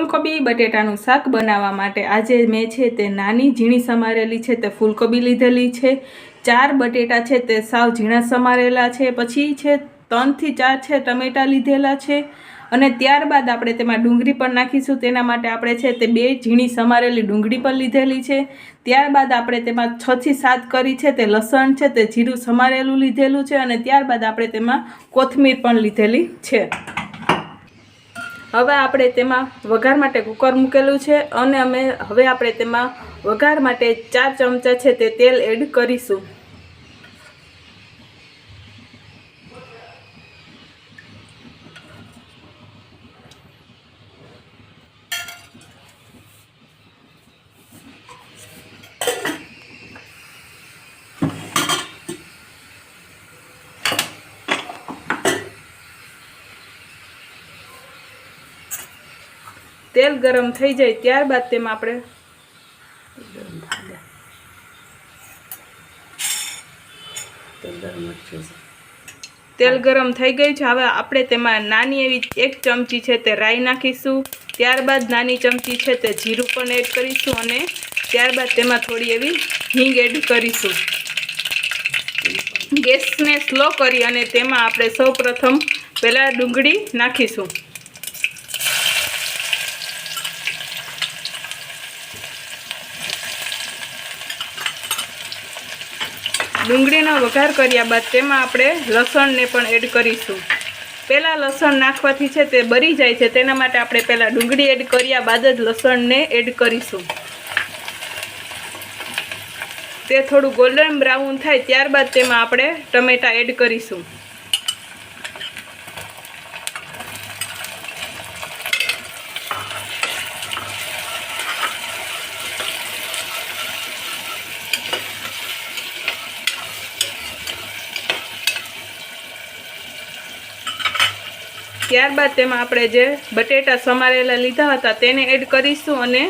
ફૂલકોબી બટેટાનું શાક બનાવવા માટે આજે મેં છે તે નાની ઝીણી સમારેલી છે, તે ફૂલકોબી લીધેલી છે, ચાર બટેટા છે, તે સાવ ઝીણા સમારેલા છે, પછી છે ત્રણથી ચાર છે ટમેટા લીધેલા છે, અને ત્યારબાદ આપણે તેમાં ડુંગળી પણ નાખીશું. તેના માટે આપણે છે તે બે ઝીણી સમારેલી ડુંગળી પણ લીધેલી છે. ત્યારબાદ આપણે તેમાં છથી સાત કરી છે, તે લસણ છે, તે જીરું સમારેલું લીધેલું છે, અને ત્યારબાદ આપણે તેમાં કોથમીર પણ લીધેલી છે. હવે આપણે તેમાં વઘાર માટે કુકર મૂકેલું છે અને અમે હવે આપણે તેમાં વઘાર માટે ચાર ચમચા છે તે તેલ એડ કરીશું. તેલ ગરમ થઈ જાય ત્યારબાદ તેમાં આપણે તેલ ગરમ થઈ ગયું છે. હવે આપણે તેમાં નાની એવી એક ચમચી છે તે રાઈ નાખીશું. ત્યારબાદ નાની ચમચી છે તે જીરું પણ એડ કરીશું અને ત્યારબાદ તેમાં થોડી એવી હિંગ એડ કરીશું. ગેસને સ્લો કરી અને તેમાં આપણે સૌ પ્રથમ પહેલાં ડુંગળી નાખીશું. ડુંગળીનો વઘાર કર્યા બાદ તેમાં આપણે લસણને પણ એડ કરીશું. પહેલાં લસણ નાખવાથી છે તે બરી જાય છે, તેના માટે આપણે પહેલાં ડુંગળી એડ કર્યા બાદ જ લસણને એડ કરીશું. તે થોડું ગોલ્ડન બ્રાઉન થાય ત્યારબાદ તેમાં આપણે ટમેટાં એડ કરીશું. ત્યારબાદ તેમાં આપણે જે બટેટા સમારેલા લીધા હતા, તેને એડ કરીશું અને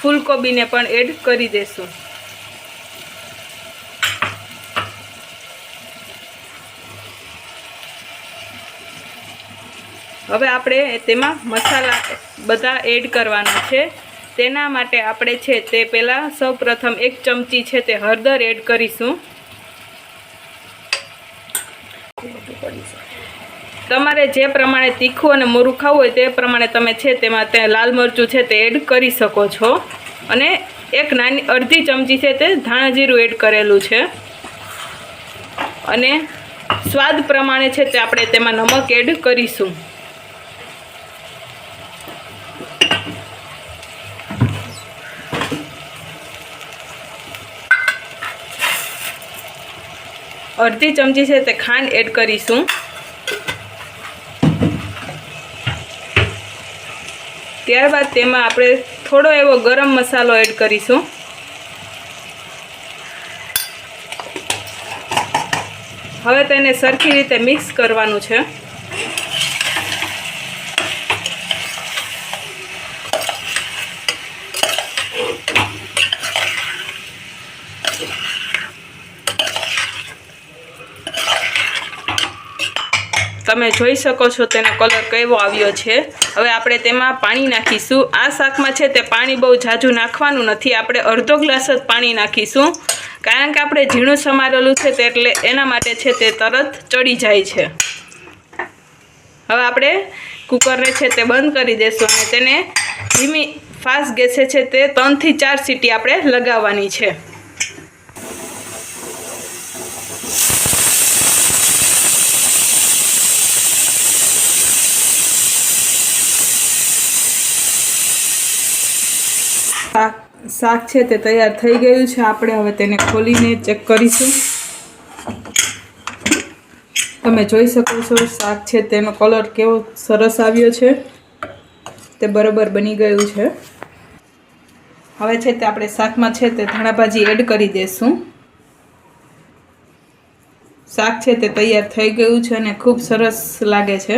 ફૂલકોબીને પણ એડ કરી દઈશું હવે આપણે તેમાં મસાલા બધા એડ કરવાના છે. તેના માટે આપણે છે તે પહેલાં સૌ પ્રથમ એક ચમચી છે તે હળદર એડ કરીશું. તમારે જે પ્રમાણે તીખું અને મોરું ખાવું હોય તે પ્રમાણે તમે છે તેમાં તે લાલ મરચું છે તે એડ કરી શકો છો. અને એક નાની અડધી ચમચી છે તે ધાણા જીરું એડ કરેલું છે. અને સ્વાદ પ્રમાણે છે તે આપણે તેમાં નમક એડ કરીશું. અડધી ચમચી છે તે ખાંડ એડ કરીશું. ત્યારબાદ તેમાં આપણે થોડો એવો ગરમ મસાલો એડ કરીશું. હવે તેને સરખી રીતે મિક્સ કરવાનું છે. તમે જોઈ શકો છો તેનો કલર કેવો આવ્યો છે. હવે આપણે તેમાં પાણી નાખીશું. આ શાકમાં છે તે પાણી બહુ ઝાઝું નાખવાનું નથી. આપણે અડધો ગ્લાસ જ પાણી નાખીશું. કારણ કે આપણે ઝીણું સમારેલું છે તે એટલે એના માટે છે તે તરત ચડી જાય છે. હવે આપણે કુકરને છે તે બંધ કરી દેશું અને તેને ધીમી ફાસ્ટ ગેસે છે તે ત્રણથી ચાર સીટી આપણે લગાવવાની છે. શાક શાક છે તે તૈયાર થઈ ગયું છે. આપણે હવે તેને ખોલીને ચેક કરીશું. તમે જોઈ શકો છો, શાક છે તેનો કલર કેવો સરસ આવ્યો છે. તે બરાબર બની ગયું છે. હવે છે તે આપણે શાકમાં છે તે ધાણાભાજી એડ કરી દઈશું શાક છે તે તૈયાર થઈ ગયું છે અને ખૂબ સરસ લાગે છે.